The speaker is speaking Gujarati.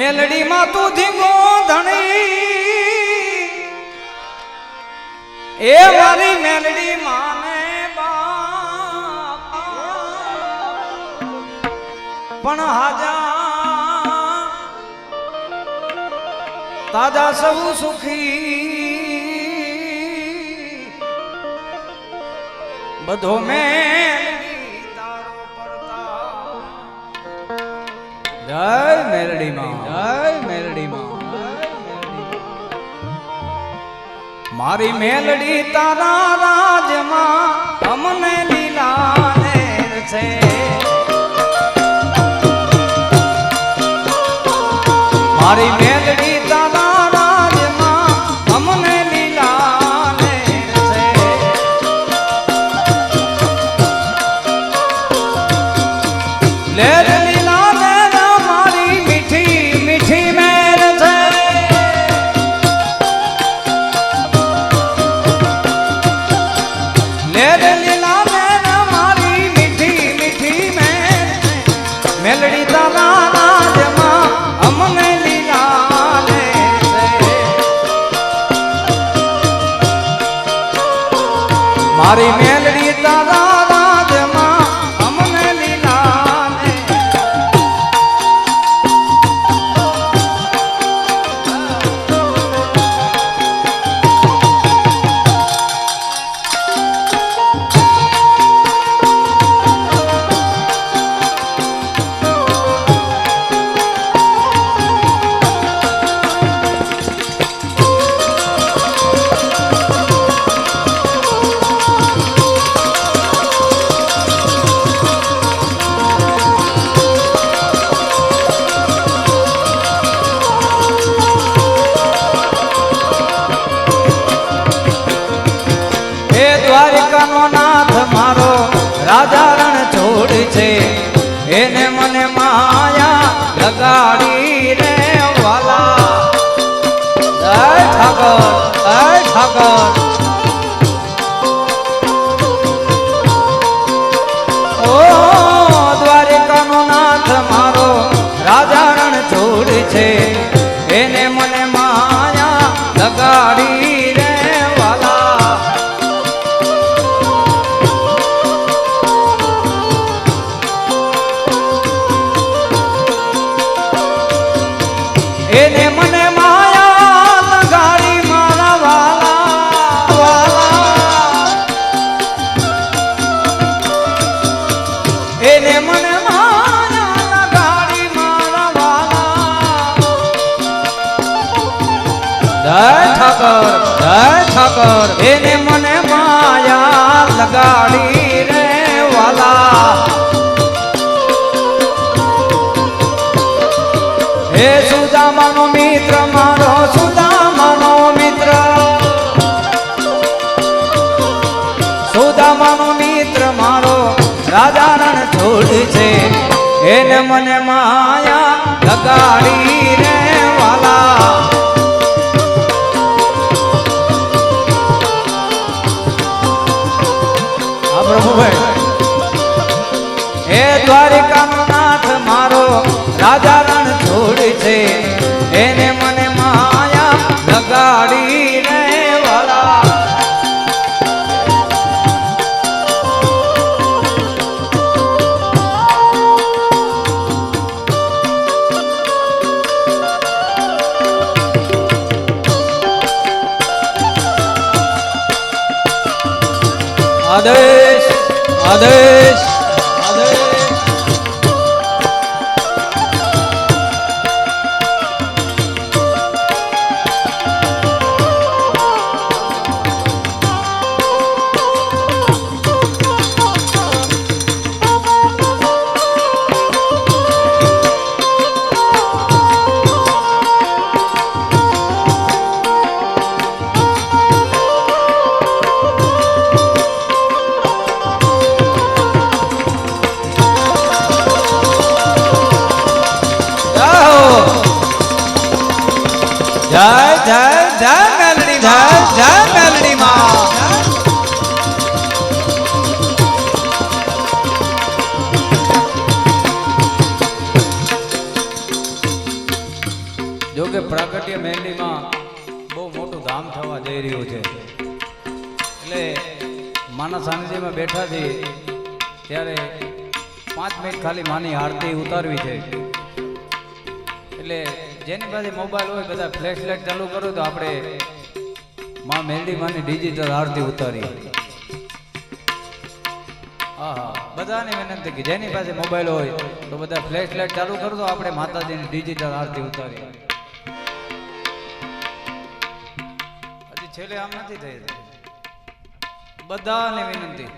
મેલડીમાં તું ધીંગો ધણી. એ મારી મેલડી માને પણ હાજા તાજા સૌ સુખી. બધો મેલડી જય મેરડી માં જય મેરડી માં મારી મેલડી તારા મારી મેલડી તારા છે એને મને માયા લગાડી રે વાલા. જય ઠાકર જય ઠાકર. ઓ દ્વારિકાનો નાથ, મારો રાજારણ છોડ છે. એને એને મને માયા લગાડી મારા વાલા વાલા. એને મને માયા લગાડી મારા વાલા. જય ઠાકર જય ઠાકર. એને સુદામાનો મિત્ર મારો સુદામાનો મિત્ર. સુદામાનો મિત્ર, મારો રણ છોડ છે. એને મને માયા લગાડી રે વાલા. નાથ, મારો રાજા છે એને મને માયા લગાડી રે વાલા. આદેશ આદેશ. જય જય જય મેલડી જય જય મેલડી માં કે પ્રાગટ્ય મહેંદીમાં બહુ મોટું ધામ થવા જઈ રહ્યું છે એટલે માના સાનિધ્યમાં બેઠા છીએ ત્યારે પાંચ મિનિટ ખાલી માની આરતી ઉતારવી છે એટલે જેની પાસે મોબાઈલ હોય, બધા ફ્લેશ લાઇટ ચાલુ કરો તો આપણે માં મેલડી માની ડિજિટલ આરતી ઉતારી હા હા બધાને વિનંતી કે જેની પાસે મોબાઈલ હોય, તો બધા ફ્લેશ લાઇટ ચાલુ કરો તો આપણે માતાજીની ડિજિટલ આરતી ઉતારી હજી છેલ્લે આમ નથી થઈ બધાને વિનંતી.